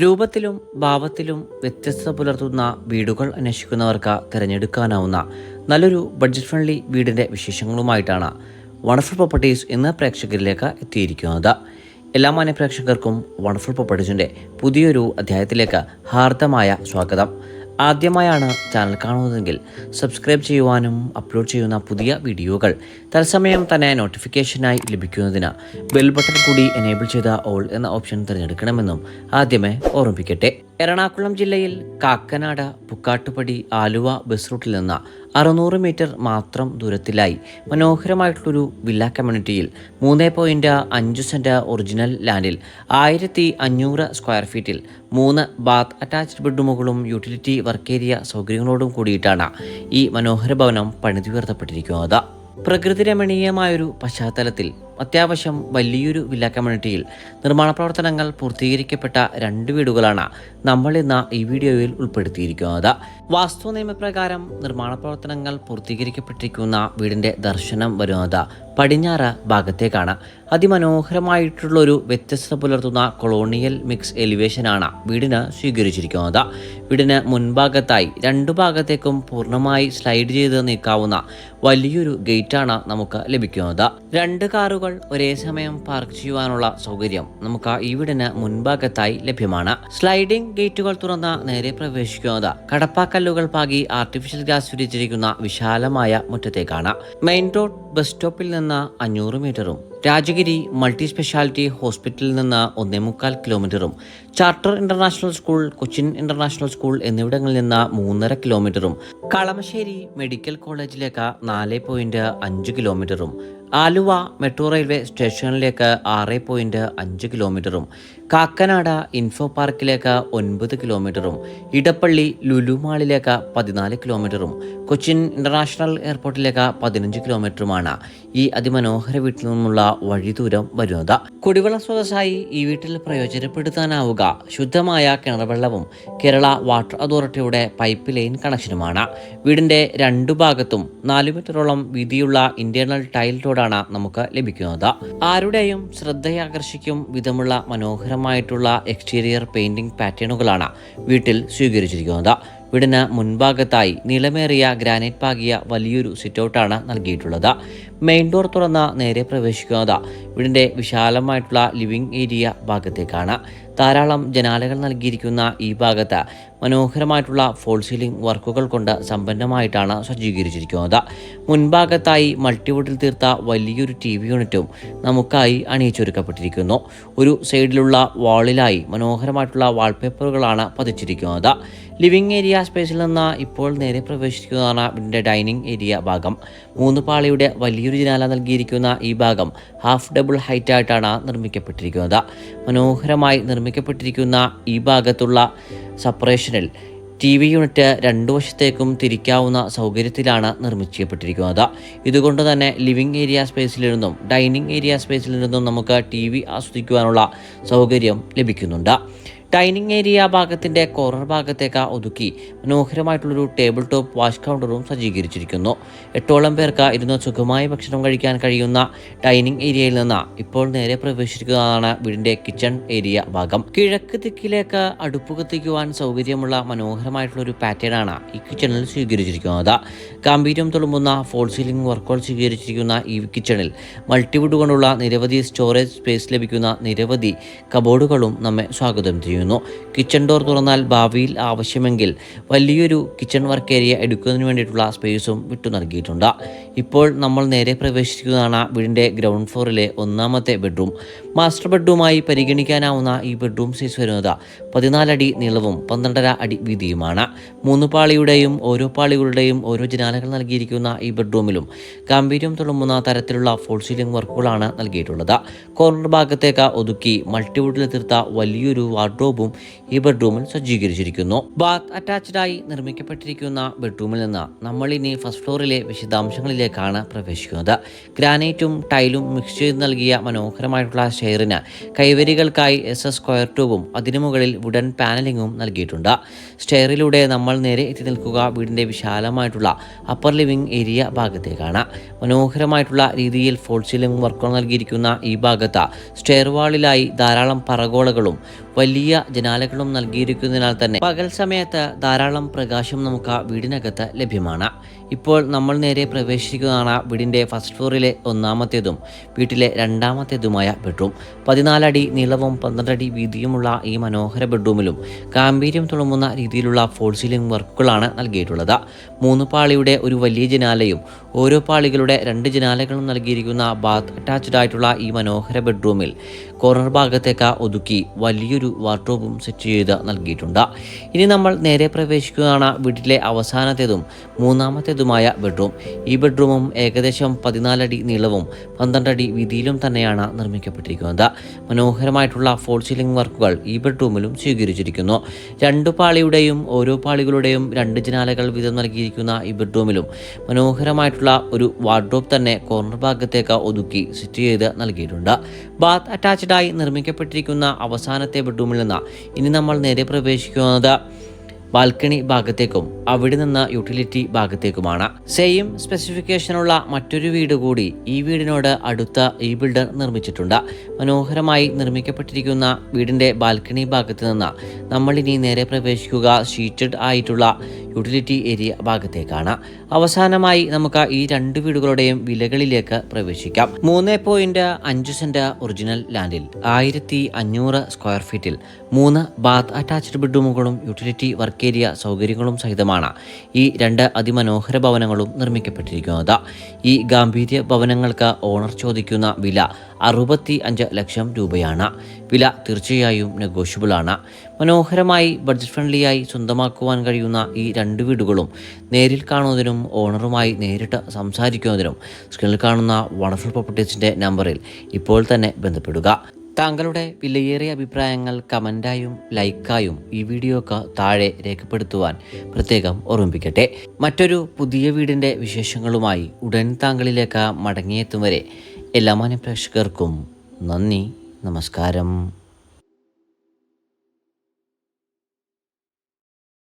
രൂപത്തിലും ഭാവത്തിലും വ്യത്യസ്തത പുലർത്തുന്ന വീടുകൾ അന്വേഷിക്കുന്നവർക്ക് തിരഞ്ഞെടുക്കാനാവുന്ന നല്ലൊരു ബഡ്ജറ്റ് ഫ്രണ്ട്ലി വീടിന്റെ വിശേഷങ്ങളുമായിട്ടാണ് വണ്ടർഫുൾ പ്രോപ്പർട്ടീസ് ഇന്ന് പ്രേക്ഷകരിലേക്ക് എത്തിയിരിക്കുന്നത്. എല്ലാ മാന്യ പ്രേക്ഷകർക്കും വണ്ടർഫുൾ പ്രോപ്പർട്ടീസിന്റെ പുതിയൊരു അധ്യായത്തിലേക്ക് ഹാർദമായ സ്വാഗതം. ആദ്യമായാണ് ചാനൽ കാണുന്നതെങ്കിൽ സബ്സ്ക്രൈബ് ചെയ്യുവാനും അപ്ലോഡ് ചെയ്യുന്ന പുതിയ വീഡിയോകൾ തത്സമയം തന്നെ നോട്ടിഫിക്കേഷനായി ലഭിക്കുന്നതിന് ബെൽ ബട്ടൺ കൂടി എനേബിൾ ചെയ്ത ഓൾ എന്ന ഓപ്ഷൻ തിരഞ്ഞെടുക്കണമെന്നും ആദ്യമേ ഓർമ്മിപ്പിക്കട്ടെ. എറണാകുളം ജില്ലയിൽ കാക്കനാട് പുക്കാട്ടുപടി ആലുവ ബസ് റൂട്ടിൽ നിന്ന് അറുന്നൂറ് മീറ്റർ മാത്രം ദൂരത്തിലായി. മനോഹരമായിട്ടുള്ളൊരു വില്ല കമ്മ്യൂണിറ്റിയിൽ മൂന്ന് പോയിന്റ് അഞ്ച് സെന്റ് ഒറിജിനൽ ലാൻഡിൽ ആയിരത്തി അഞ്ഞൂറ് സ്ക്വയർ ഫീറ്റിൽ മൂന്ന് ബാത്ത് അറ്റാച്ച്ഡ് ബെഡ്റൂമുകളും യൂട്ടിലിറ്റി വർക്ക് ഏരിയ സൗകര്യങ്ങളോടും കൂടിയിട്ടാണ് ഈ മനോഹര ഭവനം പണിതുയർത്തപ്പെട്ടിരിക്കുന്നത് പ്രകൃതി രമണീയമായൊരു പശ്ചാത്തലത്തിൽ അത്യാവശ്യം വലിയൊരു വില്ല കമ്മ്യൂണിറ്റിയിൽ നിർമ്മാണ പ്രവർത്തനങ്ങൾ പൂർത്തീകരിക്കപ്പെട്ട രണ്ട് വീടുകളാണ് നമ്മൾ ഇന്ന് ഈ വീഡിയോയിൽ ഉൾപ്പെടുത്തിയിരിക്കുന്നത്. വാസ്തു നിയമപ്രകാരം നിർമ്മാണ പ്രവർത്തനങ്ങൾ പൂർത്തീകരിക്കപ്പെട്ടിരിക്കുന്ന വീടിന്റെ ദർശനം വരുന്നത് പടിഞ്ഞാറ് ഭാഗത്തേക്കാണ്. അതിമനോഹരമായിട്ടുള്ളൊരു വ്യത്യസ്തത പുലർത്തുന്ന കൊളോണിയൽ മിക്സ് എലിവേഷനാണ് വീടിന് സ്വീകരിച്ചിരിക്കുന്നത്. വീടിന് മുൻഭാഗത്തായി രണ്ടു ഭാഗത്തേക്കും പൂർണമായി സ്ലൈഡ് ചെയ്ത് നീക്കാവുന്ന വലിയൊരു ഗേറ്റാണ് നമുക്ക് ലഭിക്കുന്നത്. രണ്ട് കാറുകൾ ഒരേ സമയം പാർക്ക് ചെയ്യുവാനുള്ള സൗകര്യം നമുക്ക് ഈ മുൻഭാഗത്തായി ലഭ്യമാണ്. സ്ലൈഡിംഗ് ഗേറ്റുകൾ തുറന്ന നേരെ പ്രവേശിക്കുന്നത്. കടപ്പാക്കല്ലുകൾ പാകി ആർട്ടിഫിഷ്യൽ ഗ്യാസ് വിരിച്ചിരിക്കുന്ന വിശാലമായ മുറ്റത്തേക്കാണ്. മെയിൻ റോഡ് ബസ് സ്റ്റോപ്പിൽ നിന്ന് അഞ്ഞൂറ് മീറ്ററും. രാജഗിരി മൾട്ടി സ്പെഷ്യാലിറ്റി ഹോസ്പിറ്റലിൽ നിന്ന് ഒന്നേ മുക്കാൽ കിലോമീറ്ററും Charter International School Cochin International School എന്നിവിടങ്ങളിൽ നിന്ന് മൂന്നര കിലോമീറ്ററും കളമശ്ശേരി മെഡിക്കൽ കോളേജിലേക്ക് നാല് പോയിന്റ് അഞ്ച് കിലോമീറ്ററും ആലുവ മെട്രോ റെയിൽവേ സ്റ്റേഷനിലേക്ക് ആറ് പോയിന്റ് അഞ്ച് കിലോമീറ്ററും കാക്കനാട് ഇൻഫോ പാർക്കിലേക്ക് ഒൻപത് കിലോമീറ്ററും ഇടപ്പള്ളി ലുലുമാളിലേക്ക് പതിനാല് കിലോമീറ്ററും കൊച്ചിൻ ഇന്റർനാഷണൽ എയർപോർട്ടിലേക്ക് പതിനഞ്ച് കിലോമീറ്ററുമാണ് ഈ അതിമനോഹര വീട്ടിൽ നിന്നുള്ള വഴി ദൂരം വരുന്നത്. കുടിവെള്ള സ്രോതസ്സായി ഈ വീട്ടിൽ പ്രയോജനപ്പെടുത്താനാവുക. ശുദ്ധമായ കിണർവെള്ളവും കേരള വാട്ടർ അതോറിറ്റിയുടെ പൈപ്പ് ലൈൻ കണക്ഷനുമാണ് വീടിന്റെ രണ്ടു ഭാഗത്തും നാലു മീറ്ററോളം വീതിയുള്ള ഇന്റേണൽ ടൈൽ റോഡാണ് നമുക്ക് ലഭിക്കുന്നത്. ആരുടെയും ശ്രദ്ധയാകർഷിക്കും വിധമുള്ള മനോഹരമായിട്ടുള്ള എക്സ്റ്റീരിയർ പെയിന്റിംഗ് പാറ്റേണുകളാണ് വീട്ടിൽ സ്വീകരിച്ചിരിക്കുന്നത്. വീടിന് മുൻഭാഗത്തായി നിലമേറിയ ഗ്രാനൈറ്റ് പാകിയ വലിയൊരു സിറ്റൗട്ടാണ് നൽകിയിട്ടുള്ളത്. മെയിൻ ഡോർ തുറന്ന നേരെ പ്രവേശിക്കുന്നത് വീടിന്റെ വിശാലമായിട്ടുള്ള ലിവിംഗ് ഏരിയ ഭാഗത്തേക്കാണ്. ധാരാളം ജനാലകൾ നൽകിയിരിക്കുന്ന ഈ ഭാഗത്ത് മനോഹരമായിട്ടുള്ള ഫോൾ സീലിംഗ് വർക്കുകൾ കൊണ്ട് സമ്പന്നമായിട്ടാണ് സജ്ജീകരിച്ചിരിക്കുന്നത് മുൻഭാഗത്തായി മൾട്ടിവുഡിൽ തീർത്ത വലിയൊരു ടി വി യൂണിറ്റും നമുക്കായി അണിയിച്ചൊരുക്കപ്പെട്ടിരിക്കുന്നു. ഒരു സൈഡിലുള്ള വാളിലായി മനോഹരമായിട്ടുള്ള വാൾപേപ്പറുകളാണ് പതിച്ചിരിക്കുന്നത് ലിവിംഗ് ഏരിയ സ്പേസിൽ നിന്ന് ഇപ്പോൾ നേരെ പ്രവേശിക്കുന്നതാണ് വീടിന്റെ ഡൈനിങ് ഏരിയ ഭാഗം. മൂന്ന് പാളിയുടെ വലിയൊരു ജനാല നൽകിയിരിക്കുന്ന ഈ ഭാഗം ഹാഫ് ഡബിൾ ഹൈറ്റ് ആയിട്ടാണ് നിർമ്മിക്കപ്പെട്ടിരിക്കുന്നത്. മനോഹരമായി നിർമ്മിക്കപ്പെട്ടിരിക്കുന്ന ഈ ഭാഗത്തുള്ള സപ്പറേഷനിൽ ടി വി യൂണിറ്റ് രണ്ടു വശത്തേക്കും തിരിക്കാവുന്ന സൗകര്യത്തിലാണ് നിർമ്മിച്ചപ്പെട്ടിരിക്കുന്നത്. ഇതുകൊണ്ട് തന്നെ ലിവിംഗ് ഏരിയ സ്പേസിൽ നിന്നും ഡൈനിങ് ഏരിയ സ്പേസിൽ നിന്നും നമുക്ക് ടി വി ആസ്വദിക്കുവാനുള്ള സൗകര്യം ലഭിക്കുന്നുണ്ട്. ഡൈനിങ് ഏരിയ ഭാഗത്തിന്റെ കോർണർ ഭാഗത്തേക്ക് ഒതുക്കി മനോഹരമായിട്ടുള്ളൊരു ടേബിൾ ടോപ്പ് വാഷ് കൗണ്ടറും സജ്ജീകരിച്ചിരിക്കുന്നു. എട്ടോളം പേർക്ക് ഇരുന്ന് സുഖമായി ഭക്ഷണം കഴിക്കാൻ കഴിയുന്ന ഡൈനിങ് ഏരിയയിൽ നിന്ന് ഇപ്പോൾ നേരെ പ്രവേശിക്കുന്നതാണ് വീടിന്റെ കിച്ചൺ ഏരിയ ഭാഗം. കിഴക്ക് ദിക്കിലേക്ക് അടുപ്പ് കത്തിക്കുവാൻ സൗകര്യമുള്ള മനോഹരമായിട്ടുള്ളൊരു പാറ്റേൺ ആണ് ഈ കിച്ചണിൽ സ്വീകരിച്ചിരിക്കുന്നത്. ഗാംഭീര്യം തുളുമ്പുന്ന ഫോൾ സീലിംഗ് വർക്കുകൾ സ്വീകരിച്ചിരിക്കുന്ന ഈ കിച്ചണിൽ മൾട്ടിവുഡ് കൊണ്ടുള്ള നിരവധി സ്റ്റോറേജ് സ്പേസ് ലഭിക്കുന്ന നിരവധി കബോർഡുകളും നമ്മെ സ്വാഗതം ചെയ്യുന്നു. കിച്ചൺ ഡോർ തുറന്നാൽ ഭാവിയിൽ ആവശ്യമെങ്കിൽ വലിയൊരു കിച്ചൺ വർക്ക് ഏരിയ എടുക്കുന്നതിന് വേണ്ടിയിട്ടുള്ള സ്പേസും വിട്ടു നൽകിയിട്ടുണ്ട്. ഇപ്പോൾ നമ്മൾ നേരെ പ്രവേശിക്കുന്നതാണ് വീടിന്റെ ഗ്രൗണ്ട് ഫ്ലോറിലെ ഒന്നാമത്തെ ബെഡ്റൂം മാസ്റ്റർ ബെഡ്റൂമായി പരിഗണിക്കാനാവുന്ന ഈ ബെഡ്റൂം സൈസ് വരുന്നത് പതിനാലടി നീളവും പന്ത്രണ്ടര അടി വീതിയുമാണ്. മൂന്ന് പാളിയുടെയും ഓരോ പാളികളുടെയും ഓരോ ജനാലകൾ നൽകിയിരിക്കുന്ന ഈ ബെഡ്റൂമിലും ഗാംഭീര്യം തുളുമ്പുന്ന തരത്തിലുള്ള ഫോൾ സീലിംഗ് വർക്കുകളാണ് നൽകിയിട്ടുള്ളത്. കോർണർ ഭാഗത്തേക്ക് ഒതുക്കി മൾട്ടിവുഡിൽ തീർത്ത വലിയൊരു വാർഡ്രോബും ഈ ബെഡ്റൂമിൽ സജ്ജീകരിച്ചിരിക്കുന്നു. ബാത്ത് അറ്റാച്ച്ഡ് ആയി നിർമ്മിക്കപ്പെട്ടിരിക്കുന്ന ബെഡ്റൂമിൽ നിന്ന് നമ്മൾ ഇനി ഫസ്റ്റ് ഫ്ലോറിലെ വിശദാംശങ്ങളിലേക്കാണ് പ്രവേശിക്കുന്നത്. ഗ്രാനൈറ്റും ടൈലും മിക്സ് ചെയ്ത് നൽകിയ മനോഹരമായിട്ടുള്ള ഷെയറിന് കൈവരികൾക്കായി എസ് എസ് സ്ക്വയർ ട്യൂബും അതിനു മുകളിൽ വുഡൻ പാനലിങ്ങും നൽകിയിട്ടുണ്ട്. സ്റ്റെയറിലൂടെ നമ്മൾ നേരെ എത്തി നിൽക്കുക വീടിന്റെ വിശാലമായിട്ടുള്ള അപ്പർ ലിവിംഗ് ഏരിയ ഭാഗത്തേക്കാണ്. മനോഹരമായിട്ടുള്ള രീതിയിൽ ഫോൾ സീലിംഗ് വർക്കുകൾ നൽകിയിരിക്കുന്ന ഈ ഭാഗത്ത് സ്റ്റെയർ വാളിലായി ധാരാളം പറഗോളകളും വലിയ ജനാലകളും നൽകിയിരിക്കുന്നതിനാൽ തന്നെ പകൽ സമയത്ത് ധാരാളം പ്രകാശം നമുക്ക് ആ വീടിനകത്ത് ലഭ്യമാണ്. ഇപ്പോൾ നമ്മൾ നേരെ പ്രവേശിക്കുന്നതാണ് വീടിന്റെ ഫസ്റ്റ് ഫ്ലോറിലെ ഒന്നാമത്തേതും വീട്ടിലെ രണ്ടാമത്തേതുമായ ബെഡ്റൂം പതിനാലടി നീളവും പന്ത്രണ്ടടി വീതിയുമുള്ള ഈ മനോഹര ബെഡ്റൂമിലും ഗാംഭീര്യം തുളുമ്പുന്ന രീതിയിലുള്ള ഫോൾ സീലിംഗ് വർക്കുകളാണ് നൽകിയിട്ടുള്ളത്. മൂന്ന് പാളിയുടെ ഒരു വലിയ ജനാലയും ഓരോ പാളികളുടെ രണ്ട് ജനാലകളും നൽകിയിരിക്കുന്ന ബാത്ത് അറ്റാച്ച്ഡ് ആയിട്ടുള്ള ഈ മനോഹര ബെഡ്റൂമിൽ കോർണർ ഭാഗത്തേക്ക് ഒതുക്കി വലിയൊരു വാർഡ്രോബും സെറ്റ് ചെയ്ത് നൽകിയിട്ടുണ്ട്. ഇനി നമ്മൾ നേരെ പ്രവേശിക്കുന്നതാണ് വീട്ടിലെ അവസാനത്തേതും മൂന്നാമത്തേതുമായ ബെഡ്റൂം. ഈ ബെഡ്റൂമും ഏകദേശം പതിനാലടി നീളവും പന്ത്രണ്ടടി വീതിയിലും തന്നെയാണ് നിർമ്മിക്കപ്പെട്ടിരിക്കുന്നത്. മനോഹരമായിട്ടുള്ള ഫോൾ സീലിംഗ് വർക്കുകൾ ഈ ബെഡ്റൂമിലും സ്വീകരിച്ചിരിക്കുന്നു. രണ്ടു പാളിയുടെയും ഓരോ പാളികളുടെയും രണ്ട് ജനാലകൾ വീതം നൽകിയിരിക്കുന്ന ഈ ബെഡ്റൂമിലും മനോഹരമായിട്ടുള്ള ഒരു വാർഡ്രോബ് തന്നെ കോർണർ ഭാഗത്തേക്ക് ഒതുക്കി സെറ്റ് ചെയ്ത് നൽകിയിട്ടുണ്ട്. ബാത്ത് അറ്റാച്ച്ഡായി നിർമ്മിക്കപ്പെട്ടിരിക്കുന്ന അവസാനത്തെ ബെഡ്റൂമിൽ നിന്ന് ഇനി നമ്മൾ നേരെ പ്രവേശിക്കുന്നത് ബാൽക്കണി ഭാഗത്തേക്കും അവിടെ നിന്ന് യൂട്ടിലിറ്റി ഭാഗത്തേക്കുമാണ്. സെയിം സ്പെസിഫിക്കേഷനുള്ള മറ്റൊരു വീട് കൂടി ഈ വീടിനോട് അടുത്ത ഈ ബിൽഡർ നിർമ്മിച്ചിട്ടുണ്ട്. മനോഹരമായി നിർമ്മിക്കപ്പെട്ടിരിക്കുന്ന വീടിന്റെ ബാൽക്കണി ഭാഗത്ത് നിന്ന് നമ്മളിനി നേരെ പ്രവേശിക്കുക. ഷീറ്റഡ് ആയിട്ടുള്ള യൂട്ടിലിറ്റി ഏരിയ ഭാഗത്തേക്കാണ്. അവസാനമായി നമുക്ക് ഈ രണ്ട് വീടുകളുടെയും വിലകളിലേക്ക് പ്രവേശിക്കാം. മൂന്ന് പോയിന്റ് അഞ്ച് സെന്റ് ഒറിജിനൽ ലാൻഡിൽ ആയിരത്തി അഞ്ഞൂറ് സ്ക്വയർ ഫീറ്റിൽ മൂന്ന് ബാത്ത് അറ്റാച്ച്ഡ് ബെഡ്റൂമുകളും യൂട്ടിലിറ്റി വർക്ക് ഏരിയ സൗകര്യങ്ങളും സഹിതമാണ് ഈ രണ്ട് അതിമനോഹര ഭവനങ്ങളും നിർമ്മിക്കപ്പെട്ടിരിക്കുന്നത്. ഈ ഗാംഭീര്യ ഭവനങ്ങൾക്ക് ഓണർ ചോദിക്കുന്ന വില അറുപത്തി അഞ്ച് ലക്ഷം രൂപയാണ്. വില തീർച്ചയായും നെഗോഷ്യബിൾ ആണ്. മനോഹരമായി ബഡ്ജറ്റ് ഫ്രണ്ട്ലിയായി സ്വന്തമാക്കുവാൻ കഴിയുന്ന ഈ രണ്ട് വീടുകളും നേരിൽ കാണുന്നതിനും ഓണറുമായി നേരിട്ട് സംസാരിക്കുന്നതിനും സ്ക്രീനിൽ കാണുന്ന വണ്ടർഫുൾ പ്രോപ്പർട്ടീസിന്റെ നമ്പറിൽ ഇപ്പോൾ തന്നെ ബന്ധപ്പെടുക. താങ്കളുടെ വിലയേറിയ അഭിപ്രായങ്ങൾ കമന്റായും ലൈക്കായും ഈ വീഡിയോക്ക് താഴെ രേഖപ്പെടുത്തുവാൻ പ്രത്യേകം ഓർമ്മിപ്പിക്കട്ടെ. മറ്റൊരു പുതിയ വീടിന്റെ വിശേഷങ്ങളുമായി ഉടൻ താങ്കളിലേക്ക് മടങ്ങിയെത്തും വരെ എല്ലാ മാന്യ പ്രേക്ഷകർക്കും നന്ദി നമസ്കാരം.